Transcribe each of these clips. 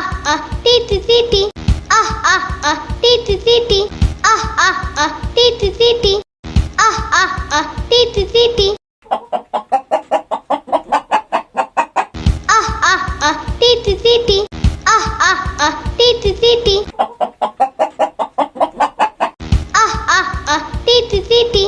ah ah ti ti ti ti ah ah ah ti ti ti ah ah ah ti ti ah ah ah ti ti ah ah ah ti ti ah ah ah ti ti ah ah ah ti ti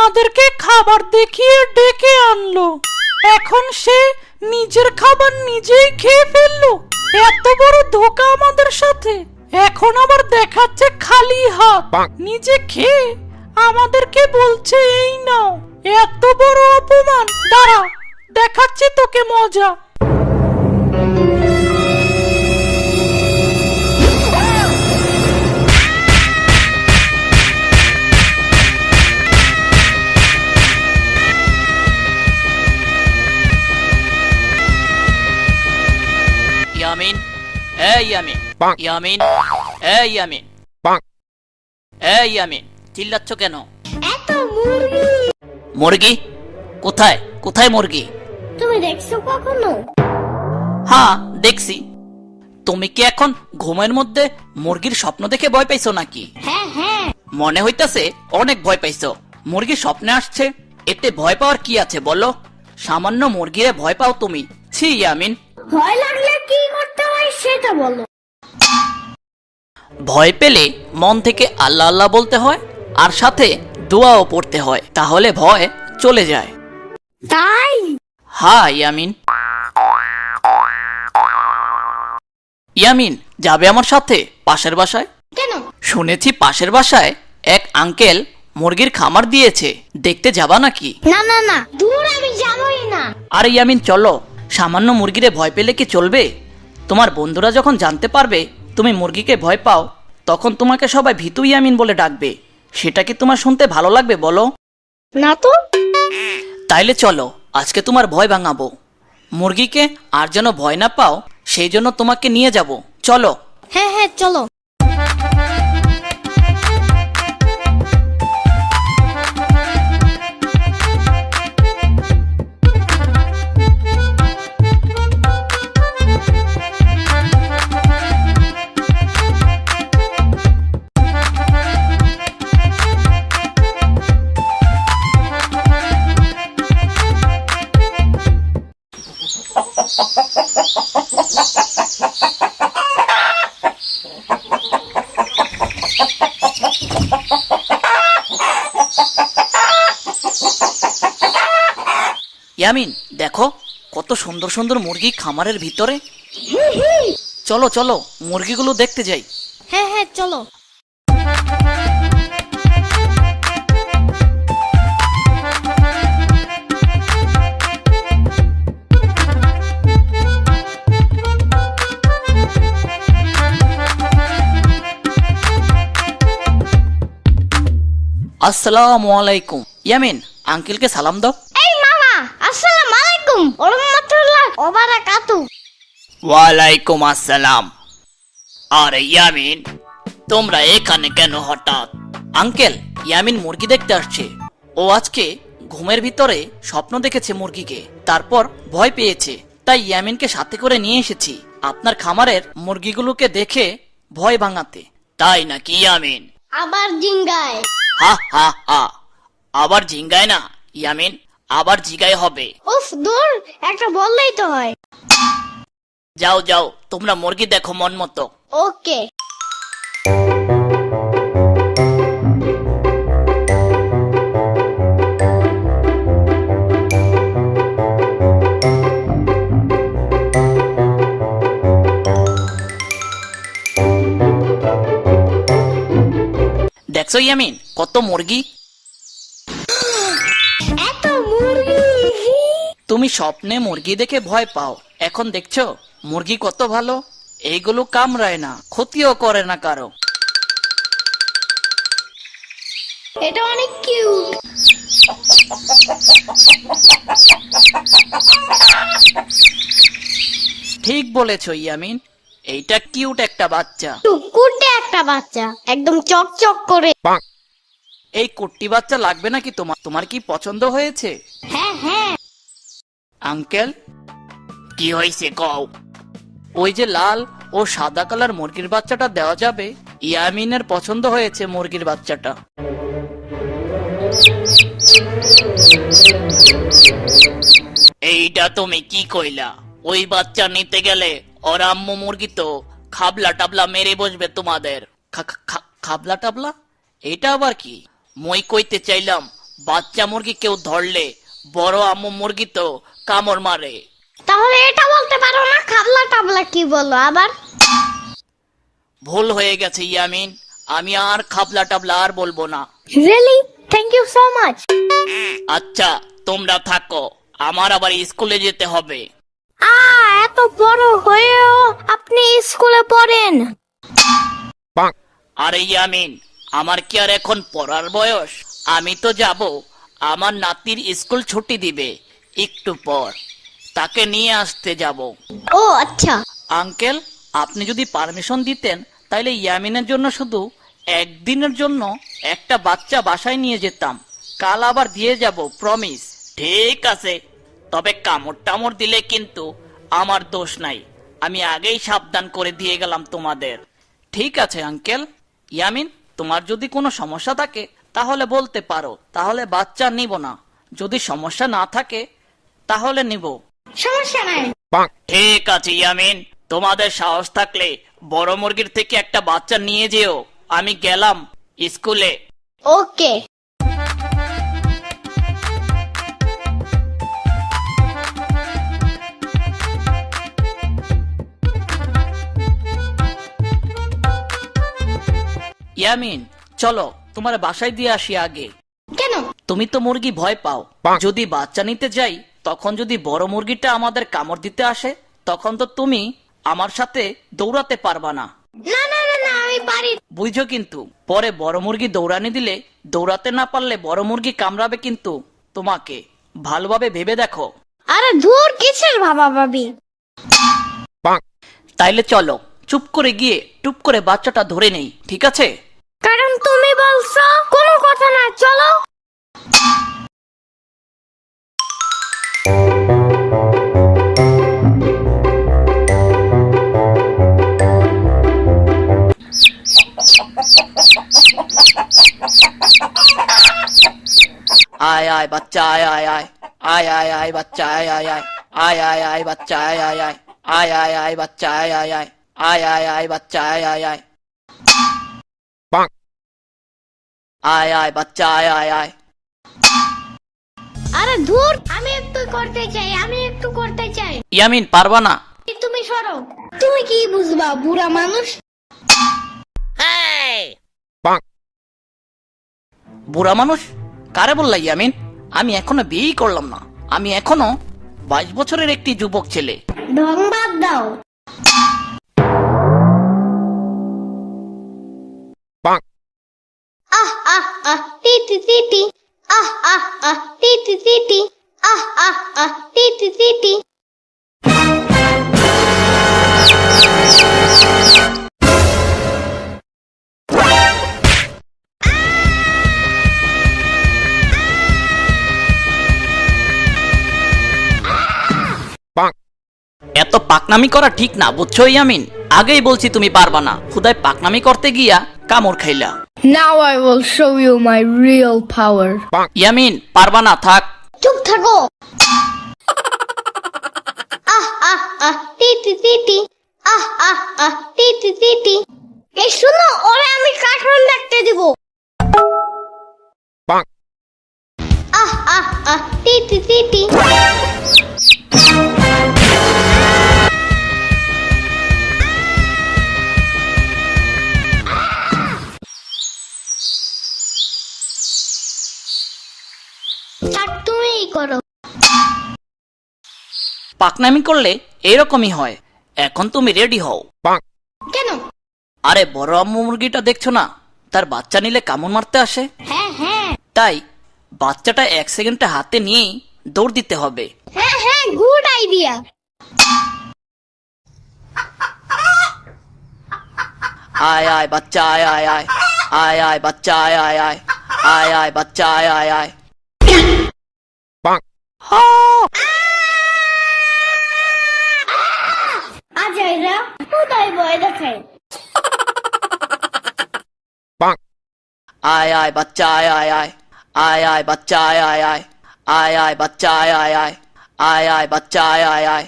আমাদেরকে খাবার দেখিয়ে ডেকে আনলো। এখন সে নিজের খাবার নিজেই খেয়ে ফেলল। এত বড় ধোকা আমাদের সাথে। এখন আবার দেখাচ্ছে খালি হাত। নিজে খেয়ে আমাদেরকে বলছে এই নাও এত বড় অপমান। দাঁড়া দেখাচ্ছে তোকে মজা। এ ইয়ামিন ইয়ামিন এ ইয়ামিন এ ইয়ামিন চিল্লাচ্ছ কেন মুরগি কোথায় কোথায় মুরগি তুমি দেখছ কখনো হ্যাঁ দেখছি তুমি কি এখন ঘুমের মধ্যে মুরগির স্বপ্ন দেখে ভয় পাইছো নাকি হ্যাঁ হ্যাঁ মনে হইতাছে অনেক ভয় পাইছো মুরগি স্বপ্নে আসছে এতে ভয় পাওয়ার কি আছে বলো সামান্য মুরগিরে ভয় পাও তুমি ছি ইয়ামিন ভয় লাগলে কি করতে সেটা বলো। ভয় পেলে মন থেকে আল্লাহ আল্লাহ বলতে হয় আর সাথে দোয়াও পড়তে হয় তাহলে ভয় চলে যায়। তাই? হ্যাঁ ইয়ামিন। ইয়ামিন যাবে আমার সাথে পাশের বাসায়? কেন? শুনেছি পাশের বাসায় এক আঙ্কেল মুরগির খামার দিয়েছে দেখতে যাবা নাকি? না না না দূর আমি যাবই না। আর ইয়ামিন চলো সামান্য মুরগিরে ভয় পেলে কি চলবে? তোমার বন্ধুরা যখন জানতে পারবে তুমি মুরগিকে ভয় পাও তখন তোমাকে সবাই ভিতু ইয়ামিন বলে ডাকবে। সেটা কি তোমার শুনতে ভালো লাগবে বলো? না তো। তাইলে চলো আজকে তোমার ভয় ভাঙাবো। মুরগিকে আর যেন ভয় না পাও সেই জন্য তোমাকে নিয়ে যাব। চলো। হ্যাঁ হ্যাঁ চলো। ইয়ামিন দেখো কত সুন্দর সুন্দর মুরগি খামারের ভিতরে। চলো চলো মুরগিগুলো দেখতে যাই। হ্যাঁ হ্যাঁ চলো। আসসালামু আলাইকুম। ইয়ামিন আঙ্কেলকে সালাম দাও। আসসালামু আলাইকুম ওয়ালাইকুম আসসালাম। আরে ইয়ামিন তোমরা এখানে কেন হঠাৎ? আঙ্কেল ইয়ামিন মুরগি দেখতে আসছে। ও আজকে ঘুমের ভিতরে স্বপ্ন দেখেছে মুরগিকে তারপর ভয় পেয়েছে। তাই ইয়ামিনকে সাথে করে নিয়ে এসেছি আপনার খামারের মুরগিগুলোকে দেখে ভয় ভাঙাতে। তাই নাকি ইয়ামিন? আবার জিঙ্গায়। হা হা হা। আবার জিঙ্গায় না ইয়ামিন? আবার জিগায় হবে। উফ দূর একটা বললেই তো হয়। যাও যাও তোমরা মুরগি দেখো মন মতো। ওকে। দেখছ ইয়ামিন কত মুরগি? এত মুরগি তুমি স্বপ্নে মুরগি দেখে ভয় পাও। এখন দেখছ মুরগি কত ভালো। এইগুলো কামড়ায় না ক্ষতিও করে না কারও। এটা অনেক কিউট। ঠিক বলেছ ইয়ামিন। এইটা কিউট একটা বাচ্চা। টুকুটে একটা বাচ্চা একদম চকচক করে। এই কুট্টি বাচ্চা লাগবে নাকি তোমার তোমার কি পছন্দ হয়েছে? হ্যাঁ হ্যাঁ আঙ্কেল? কি হয়েছে কও? ওই যে লাল ও সাদা কালার মুরগির বাচ্চাটা দেওয়া যাবে। ইয়ামিনের পছন্দ হয়েছে মুরগির বাচ্চাটা। এইটা তুমি কি কইলা? ওই বাচ্চা নিতে গেলে ওর আম্মু মুরগি তো খাবলা টাবলা মেরে বসবে তোমাদের। খাবলা টাবলা? এটা আবার কি? মই কইতে চাইলাম, বাচ্চা মুরগি কেউ ধরলে বড় আম্মু মুরগি তো কামড় মারে। তাহলে এটা বলতে পারো না খাবলা টাবলা কি বলো আবার? ভুল হয়ে গেছে ইয়ামিন। আমি আর খাবলা টাবলা আর বলব না। Really thank you so much আচ্ছা তোমরা থাকো। আমার আবার স্কুলে যেতে হবে। আ এত বড় হয়েও আপনি স্কুলে পড়েন। আরে ইয়ামিন আমার কি আর এখন পড়ার বয়স? আমি তো যাব। আমার নাতির স্কুল ছুটি দিবে। একটু পর। তাকে নিয়ে আসতে যাব। ও আচ্ছা। আঙ্কেল আপনি যদি পারমিশন দিতেন তাহলে ইয়ামিনের জন্য শুধু একদিনের জন্য একটা বাচ্চা বাসায় নিয়ে যেতাম। কাল আবার দিয়ে যাব প্রমিস ঠিক আছে। তবে কামড় টামড় দিলে কিন্তু আমার দোষ নাই। আমি আগেই সাবধান করে দিয়ে গেলাম তোমাদের। ঠিক আছে আঙ্কেল। ইয়ামিন তোমার যদি কোনো সমস্যা থাকে তাহলে বলতে পারো। তাহলে বাচ্চা নিব না। যদি সমস্যা না থাকে তাহলে নিব। সমস্যা নাই। ঠিক আছে ইয়ামিন। তোমাদের সাহস থাকলে বড় মুরগির থেকে একটা বাচ্চা নিয়ে যেও। আমি গেলাম স্কুলে। ওকে। ইয়ামিন চলো তোমার বাসায় দিয়ে আসি আগে। কেন? তুমি তো মুরগি ভয় পাও। যদি বাচ্চা নিতে যাই তখন যদি বড় মুরগিটা আমাদের কামড় দিতে আসে তখন তো তুমি আমার সাথে দৌড়াতে পারবা না। না না না না আমি পারি। বুঝছ কিন্তু? পরে বড় মুরগি দৌড়ানি দিলে দৌড়াতে না পারলে বড় মুরগি কামড়াবে কিন্তু তোমাকে। ভালোভাবে ভেবে দেখো। আরে ধুর কিসের ভাবা ভাবি? তাইলে চলো চুপ করে গিয়ে টুপ করে বাচ্চাটা ধরে নেই ঠিক আছে? কারণ তুমি বলছো কোনো কথা না চলো। আয় আয় বাচ্চা আয় আয় আয় আয় আয় আয় বাচ্চা আয় আয় আয় আয় আয় আয় বাচ্চা আয় আয় আয় আয় আয় আয় বাচ্চা আয় আয় আয় আয় আয় আয় বাচ্চা আয় আয় আয় আয় আয় বাচ্চা আয় আয় আয় আরে ধুর আমি একটু করতে চাই আমি একটু করতে চাই ইয়ামিন পারবা না তুমি সরো তুমি কি বুঝবা বুড়া মানুষ বুড়া মানুষ কারে বললা ইয়ামিন? আমি এখনও বিয়েই করলাম না। আমি এখনও বাইশ বছরের একটি যুবক ছেলে। ঢং বাদ দাও আহ আহ আহ টিটি টিটি আহ আহ আহ টিটি টিটি আহ আহ আহ টিটি টিটি এত পাকনামি করা ঠিক না বুঝছ ইয়ামিন? আগেই বলছি তুমি পারবা না। খুদায় পাকনামি করতে গিয়া কামড় খাইলা। Now I will show you my real power. Yamin পারবা না থাক। চুপ থাকো থাক তুমিই করো। পাকনামি করলে এরকমই হয়। এখন তুমি রেডি হও। কেন? আরে বড় আম্মু মুরগিটা দেখছ না? তার বাচ্চা নিলে কামড় মারতে আসে। হ্যাঁ হ্যাঁ। তাই বাচ্চাটা এক সেকেন্ডে হাতে নিয়েই দৌড় দিতে হবে। হ্যাঁ হ্যাঁ গুড আইডিয়া আয় আয় বাচ্চা আয় আয় আয়। আয় আয় বাচ্চা আয় আয় আয়। আয় আয় বাচ্চা আয় আয় আয়। আজ এরা কোথায় বয় দেখে আয় আয় বাচ্চা আয় আয় আয় আয় আয় বাচ্চা আয় আয় আয় আয় আয় বাচ্চা আয় আয় আয় আয় আয় বাচ্চা আয় আয় আয়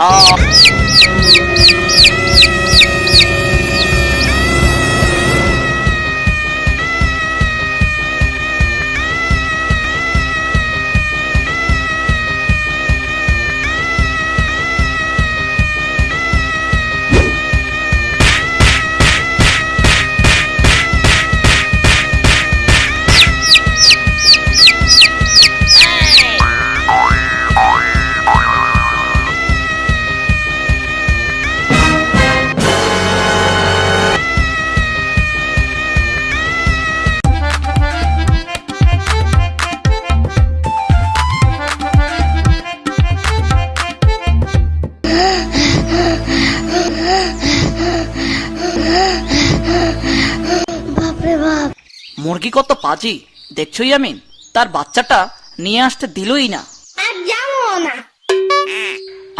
আহ বাপরে বাপ। মুরগি কত পাজি দেখছ ইয়ামিন তার বাচ্চাটা নিয়ে আসতে দিলই না। আর যাব না।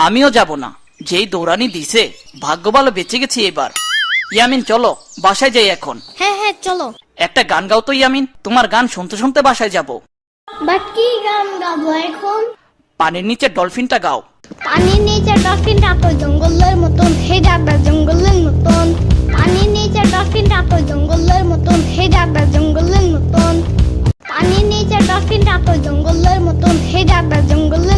আমিও যাব না। যেই দৌড়ানি দিছে ভাগ্য ভালো বেঁচে গেছি এবার। ইয়ামিন চলো বাসায় যাই এখন। হ্যাঁ হ্যাঁ চলো। একটা গান গাও তো ইয়ামিন। তোমার গান শুনতে শুনতে বাসায় যাব। বাট কি গান গাবো এখন? পানির নিচে ডলফিনটা গাও। পানির নিচে ডলফিনটা তো জঙ্গলের মতন হে জঙ্গলের মতন। পানির নিচে ডলফিনটা তো জঙ্গলের মতন। হে দাদা জঙ্গলের মতন। পানির নিচে ডলফিনটা তো জঙ্গলের মতন। হে দাদা জঙ্গলের